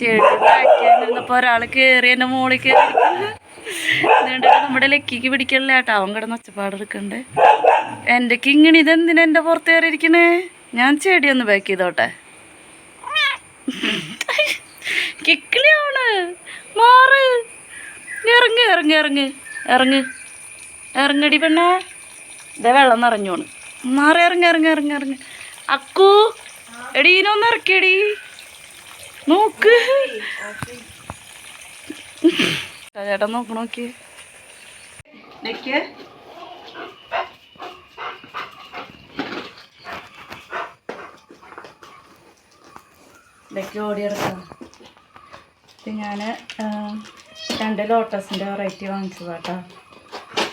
ചെടി കേറി എന്റെ മോളിൽ നമ്മുടെ ലക്കിക്ക് പിടിക്കണില്ല കേട്ടോ. അവൻ കിടന്ന് ഒച്ചപ്പാട് എടുക്കണ്ട്. കിങ്ങിണി ഇതെന്തിനാ എന്റെ പുറത്ത് കയറിയിരിക്കണേ ഞാൻ ചെടി ഒന്ന് പാക്ക് ചെയ്തോട്ടെ. കിക്കിളിയാണ് മാറ്. ഇറങ്ങ് ഇറങ്ങ് ഇറങ്ങ് ഇറങ്ങ്. ഇറങ്ങടി പെണ്ണേ. ഇതേ വെള്ളം നിറഞ്ഞോണ് മാറി ഇറങ്ങി ഇറങ്ങി ഇറങ്ങി ഇറങ്ങി. അക്കു എടീനൊന്ന് ഇറക്കിയടി. നോക്ക്. ചേട്ടാ നോക്ക് നോക്കി. ഇതൊക്കെ ഓടിയെടുക്കാം ഇത് ഞാൻ രണ്ട് ലോട്ടസിന്റെ വെറൈറ്റി വാങ്ങിച്ചതാട്ടോ.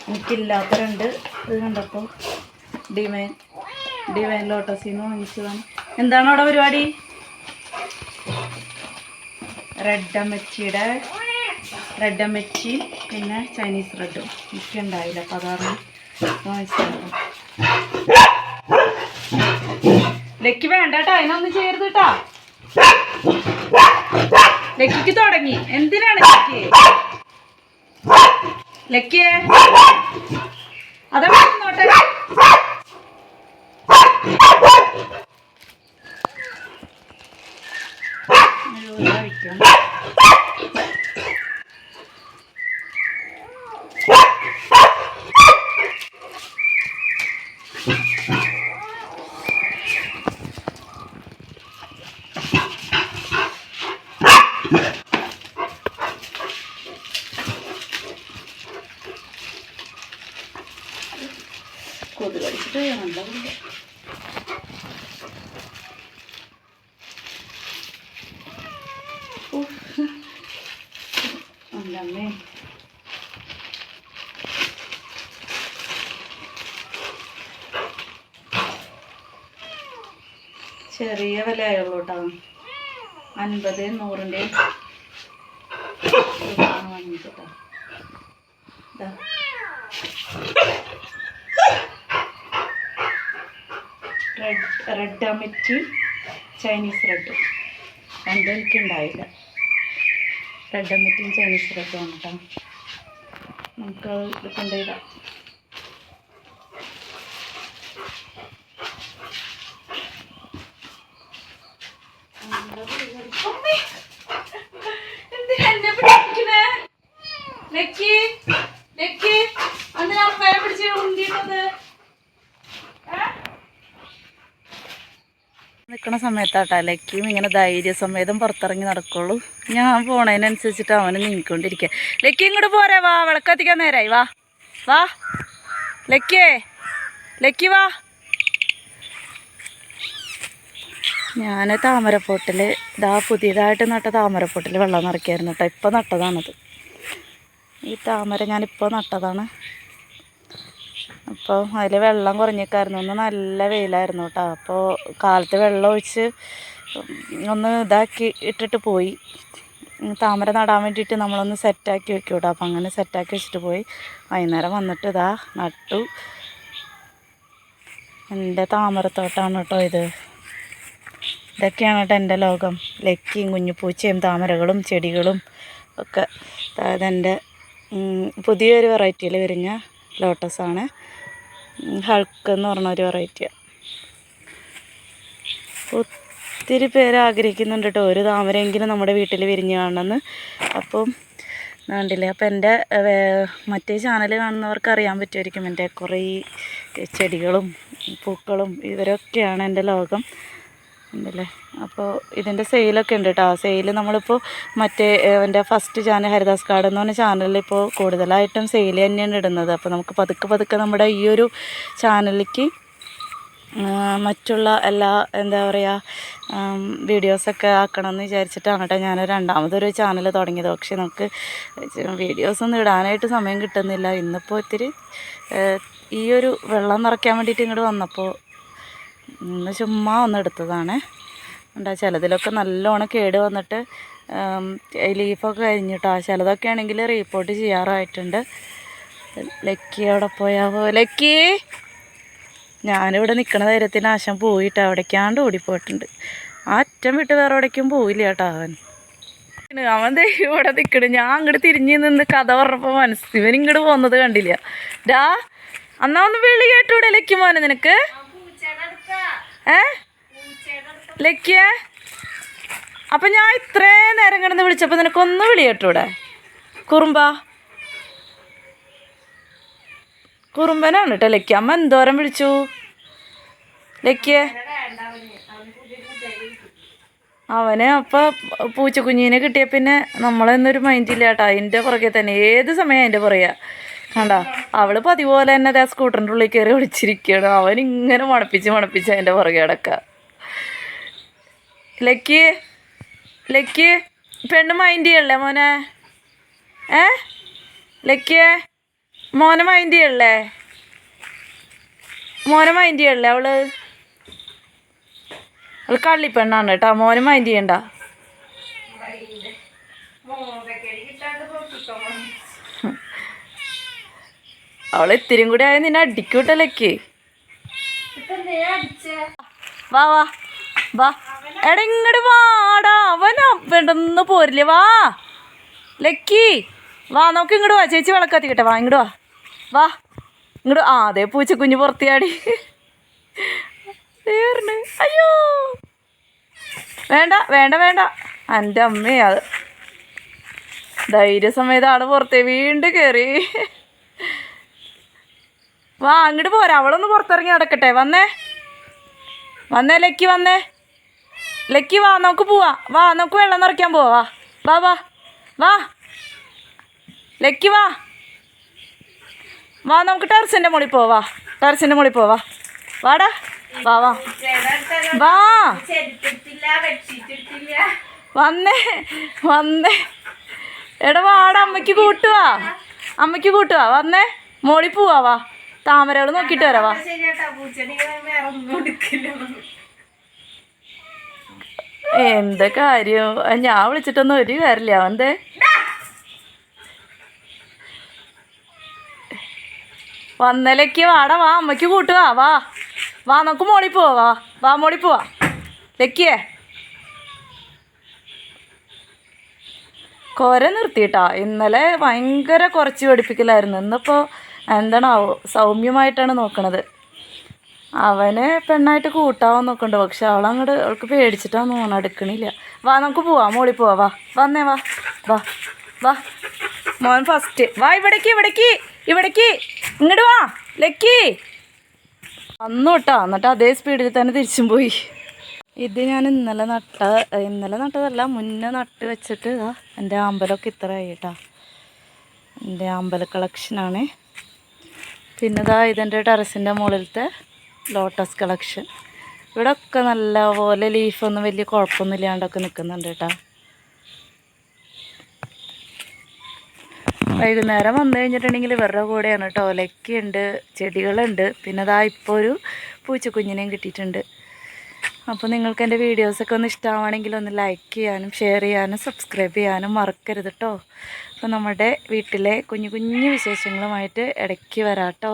എനിക്കില്ലാത്ത രണ്ട് ഇത് കണ്ടപ്പോൾ ഡിവൈൻ ഡിവൈൻ ലോട്ടസിൽ നിന്ന് വാങ്ങിച്ചതാണ്. എന്താണ് അവിടെ പരിപാടി? റെഡ് അമ്മച്ചിയുടെ റെഡ് അമ്മച്ചി പിന്നെ ചൈനീസ് റെഡും. ഒക്കെ ഉണ്ടായില്ല അപ്പോൾ അതാണ് വാങ്ങിച്ചത് ലക്കി വേണ്ട കേട്ടോ അതിനൊന്നും ചെയ്യരുത് കേട്ടോ. ലക്കിക്ക് തുടങ്ങി. എന്തിനാണ് ലക്കി ലക്കിയേ? കൊതു കടിച്ചിട്ട് നല്ല അല്ലമ്മേ ചെറിയ വില ആയുള്ളൂ കേട്ടോ അൻപത് നൂറിന്റെ വാങ്ങിച്ചിട്ടോ ഇതാ red red amid Chinese red രണ്ടും എനിക്കുണ്ടായില്ല. റെഡ് അമിറ്റും ചൈനീസ് റെഡും ആണ് കേട്ടോ നമുക്ക് ഇത് കൊണ്ടുപോയിടാം എന്തിനാ എന്നെ പിടിപ്പിക്കണേ ലക്കി ലക്കി അന്ന് അമ്മയെ പിടിച്ച് ഉന്തിയിട്ടത് നിൽക്കുന്ന സമയത്താട്ടോ ലക്കിയും ഇങ്ങനെ ധൈര്യസമേതം പുറത്തിറങ്ങി നടക്കുള്ളൂ. ഞാൻ പോണതിനനുസരിച്ചിട്ട് അവന് നീങ്ങിക്കൊണ്ടിരിക്കുക ലക്കി ഇങ്ങോട്ട് പോരാ വാ വിളക്കത്തിക്കാൻ നേരായി വാ. വാ. ലക്കിയേ ലക്കി വാ. ഞാൻ താമരപ്പൊട്ടിൽ ഇതാ പുതിയതായിട്ട് നട്ട താമരപ്പൊട്ടിൽ വെള്ളം നിറയ്ക്കായിരുന്നു കേട്ടോ ഇപ്പം നട്ടതാണത്. ഈ താമര ഞാനിപ്പോൾ നട്ടതാണ്. അപ്പോൾ അതിൽ വെള്ളം കുറഞ്ഞേക്കായിരുന്നു. ഒന്ന് നല്ല വെയിലായിരുന്നു കേട്ടോ അപ്പോൾ കാലത്ത് വെള്ളം ഒഴിച്ച് ഒന്ന് ഇതാക്കി ഇട്ടിട്ട് പോയി. താമര നടാൻ വേണ്ടിയിട്ട് നമ്മളൊന്ന് സെറ്റാക്കി വെക്കും കേട്ടോ അപ്പോൾ അങ്ങനെ സെറ്റാക്കി വെച്ചിട്ട് പോയി. വൈകുന്നേരം വന്നിട്ട് ഇതാ നട്ടു. എന്റെ താമരത്തോട്ടാണ് കേട്ടോ ഇത്. ഇതൊക്കെയാണ് കേട്ടോ എന്റെ ലോകം. ലക്കിയും കുഞ്ഞുപൂച്ചയും താമരകളും ചെടികളും ഒക്കെ. അതെന്റെ പുതിയൊരു വെറൈറ്റിയിൽ വിരിഞ്ഞ ലോട്ടസാണ്. ഹൾക്ക് എന്ന് പറഞ്ഞ ഒരു വെറൈറ്റിയാണ് ഒത്തിരി പേര് ആഗ്രഹിക്കുന്നുണ്ട് കേട്ടോ ഒരു താമരയെങ്കിലും നമ്മുടെ വീട്ടിൽ വിരിഞ്ഞ് കാണണമെന്ന്. അപ്പം കണ്ടില്ലേ അപ്പം എന്റെ മറ്റേ ചാനൽ കാണുന്നവർക്ക് അറിയാൻ പറ്റുമായിരിക്കും എന്റെ കുറേ ചെടികളും പൂക്കളും ഇവരൊക്കെയാണ് എന്റെ ലോകം. ഉണ്ടല്ലേ? അപ്പോൾ ഇതിന്റെ സെയിലൊക്കെ ഉണ്ട് കേട്ടോ സെയിൽ നമ്മളിപ്പോൾ മറ്റേ എന്റെ ഫസ്റ്റ് ചാനൽ ഹരിദാസ് കാർഡ് എന്ന് പറഞ്ഞ ചാനലിൽ ഇപ്പോൾ കൂടുതലായിട്ടും സെയിൽ തന്നെയാണ് ഇടുന്നത്. അപ്പോൾ നമുക്ക് പതുക്കെ പതുക്കെ നമ്മുടെ ഈ ഒരു ചാനലിലേക്ക് മറ്റുള്ള എല്ലാ എന്താ പറയുക വീഡിയോസൊക്കെ ആക്കണമെന്ന് വിചാരിച്ചിട്ടാണ് കേട്ടോ ഞാൻ രണ്ടാമതൊരു ചാനൽ തുടങ്ങിയത്. പക്ഷേ നമുക്ക് വീഡിയോസൊന്നും ഇടാനായിട്ട് സമയം കിട്ടുന്നില്ല. ഇന്നിപ്പോൾ ഒത്തിരി ഈ ഒരു വെള്ളം നിറയ്ക്കാൻ വേണ്ടിയിട്ട് ഇങ്ങോട്ട് വന്നപ്പോൾ ഇന്ന് ചുമ്മാ ഒന്ന് എടുത്തതാണ്. എന്താ ചിലതിലൊക്കെ നല്ലോണം കേട് വന്നിട്ട് ലീഫൊക്കെ കഴിഞ്ഞിട്ടോ ചിലതൊക്കെ ആണെങ്കിൽ റീപ്പോർട്ട് ചെയ്യാറായിട്ടുണ്ട്. ലക്കി അവിടെ പോയാവോ? ലക്കി! ഞാനിവിടെ നിൽക്കുന്ന ധൈര്യത്തിന് ആശം പോയിട്ട് അവിടേക്കാണ്ട് ഓടിപ്പോയിട്ടുണ്ട്. ആ അറ്റം വിട്ട് വേറെ എവിടേക്കും പോയില്ല കേട്ടോ അവൻ. അവൻ ഇവിടെ നിൽക്കണ് ഞാൻ അങ്ങോട്ട് തിരിഞ്ഞ് നിന്ന് കഥ പറഞ്ഞപ്പോൾ മനസ്സ് ഇവൻ ഇങ്ങോട്ട് പോകുന്നത് കണ്ടില്ല. ഡാ അന്നാ ഒന്ന് വിളി കേട്ടൂടെ ലക്കി മോനെ നിനക്ക്? ഏ? ലക്കിയ? അപ്പം ഞാൻ ഇത്രയും നേരം കിടന്ന് വിളിച്ചപ്പോൾ നിനക്കൊന്ന് വിളി കേട്ടൂടെ? കുറുമ്പ. കുറുമ്പനാണ് കേട്ടോ ലക്കി അമ്മ എന്തോരം വിളിച്ചു? ലക്കിയേ. അവന് അപ്പം പൂച്ചക്കുഞ്ഞിനെ കിട്ടിയ പിന്നെ നമ്മളെന്നൊരു മൈൻഡില്ല കേട്ടോ അതിന്റെ പുറകെ തന്നെ ഏത് സമയം അതിന്റെ പുറകെ കണ്ട? അവൾ പതിപോലെ തന്നെ അതേ സ്കൂട്ടറിന്റെ ഉള്ളിൽ കയറി ഒളിച്ചിരിക്കുകയാണ് അവൻ ഇങ്ങനെ മണപ്പിച്ച് മണപ്പിച്ച് അതിന്റെ പുറകെ കിടക്കുക ലക്കി ലക്കി പെണ്ണ് മൈൻഡ് ചെയ്യല്ലേ മോനെ? ഏ? ലക്കിയെ മോനെ മൈൻഡ് ചെയ്യല്ലേ? മോനെ മൈൻഡ് ചെയ്യല്ലേ അവൾ? അവൾ കള്ളിപ്പെണ്ണാണ് കേട്ടോ. മോനെ മൈൻഡ് ചെയ്യണ്ട. അവൾ ഇത്തിരിയും കൂടി ആയ നിന്നെ അടിക്കൂട്ടലേക്ക്. വാ വാ വാ. എടാ ഇങ്ങോട്ട് വാടാ. അവൻ വേണ്ടെന്ന് പോരില്ലേ വാ. ലക്കി വാ നമുക്ക് ഇങ്ങോട്ട് വാ. ചേച്ചി വിളക്കത്തിക്കട്ടെ വാ ഇങ്ങോട്ട് വാ. വാ ഇങ്ങോട്ട് ആ അതെ പൂച്ചക്കുഞ്ഞ് പുറത്തിയാടി. അയ്യോ. വേണ്ട വേണ്ട വേണ്ട. എന്റെ അമ്മയാ ധൈര്യസമേത ആൾ പുറത്തേ വീണ്ടും കയറി വാ അങ്ങോട്ട് പോരാ. അവളൊന്ന് പുറത്തിറങ്ങി നടക്കട്ടെ. വന്നേ. വന്നേ ലക്കി വന്നേ. ലക്കി വാ നമുക്ക് പോവാ. വാ നമുക്ക് വെള്ളം നിറയ്ക്കാൻ പോവാ. വാ വാ വാ. ലക്കി വാ. വാ നമുക്ക് ടെറസിന്റെ മുകളിൽ പോവാ. ടെറസിന്റെ മുകളിൽ പോവാ. വാടാ. വാ വാ. വാ. വന്നേ വന്നേ. എടാ വാടാ അമ്മയ്ക്ക് കൂട്ടുവാ. അമ്മയ്ക്ക് കൂട്ടുവാ. വന്നേ. മോളി പോവാ വാ. താമരകൾ നോക്കിട്ട് വരവാ എന്ത് കാര്യം? ഞാൻ വിളിച്ചിട്ടൊന്നും ഒരു കാര്യമില്ല. അവന്റെ വന്നലേക്ക് വാട വാ. അമ്മയ്ക്ക് കൂട്ടുവാ വാ വാ. നമുക്ക് മോളി പോവാ വാ. വാ മോളി പോവാ. ലക്കിയേ. കുര നിർത്തിയിട്ടാ. ഇന്നലെ ഭയങ്കര കുറച്ച് പഠിപ്പിക്കലായിരുന്നു. ഇന്നിപ്പോൾ എന്താണാവോ സൗമ്യമായിട്ടാണ് നോക്കണത്. അവനെ പെണ്ണായിട്ട് കൂട്ടാവാൻ നോക്കണ്ട്. പക്ഷെ അവളങ്ങോട്ട് അവൾക്ക് പേടിച്ചിട്ടാന്ന് തോന്നണം എടുക്കണില്ല വാ നമുക്ക് പോവാം. മോളി പോവാ. വാ വന്നേ വാ. വാ വാ. മോൻ ഫസ്റ്റ് വാ ഇവിടേക്ക് ഇവിടേക്ക് ഇവിടേക്ക്. ഇങ്ങോട്ട് വാ ലക്കി. വന്നു കേട്ടോ എന്നിട്ട് അതേ സ്പീഡിൽ തന്നെ തിരിച്ചും പോയി. ഇത് ഞാൻ ഇന്നലെ നട്ട ഇന്നലെ നട്ടതല്ല മുന്നേ നട്ട് വെച്ചിട്ട് എന്റെ അമ്പലമൊക്കെ ഇത്ര ആയി കേട്ടോ എന്റെ അമ്പല കളക്ഷനാണ് പിന്നെ ഇതാ ഇതിന്റെ ടെറസിന്റെ മുകളിലത്തെ ലോട്ടസ് കളക്ഷൻ. ഇവിടെ ഒക്കെ നല്ല പോലെ ലീഫൊന്നും വലിയ കുഴപ്പമൊന്നുമില്ലാണ്ടൊക്കെ നിൽക്കുന്നുണ്ട് കേട്ടോ. വൈകുന്നേരം വന്നു കഴിഞ്ഞിട്ടുണ്ടെങ്കിൽ ഇവരുടെ കൂടെയാണ് കേട്ടോ. ഒലക്കുണ്ട് ചെടികളുണ്ട്. പിന്നെ ദാ ഇപ്പോൾ ഒരു പൂച്ചക്കുഞ്ഞിനെയും കിട്ടിയിട്ടുണ്ട്. അപ്പോൾ നിങ്ങൾക്ക് എന്റെ വീഡിയോസൊക്കെ ഒന്ന് ഇഷ്ടമാണെങ്കിൽ ഒന്ന് ലൈക്ക് ചെയ്യാനും ഷെയർ ചെയ്യാനും സബ്സ്ക്രൈബ് ചെയ്യാനും മറക്കരുത് കേട്ടോ അപ്പോൾ നമ്മുടെ വീട്ടിലെ കുഞ്ഞു കുഞ്ഞു വിശേഷങ്ങളുമായിട്ട് ഇടയ്ക്ക് വരാം കേട്ടോ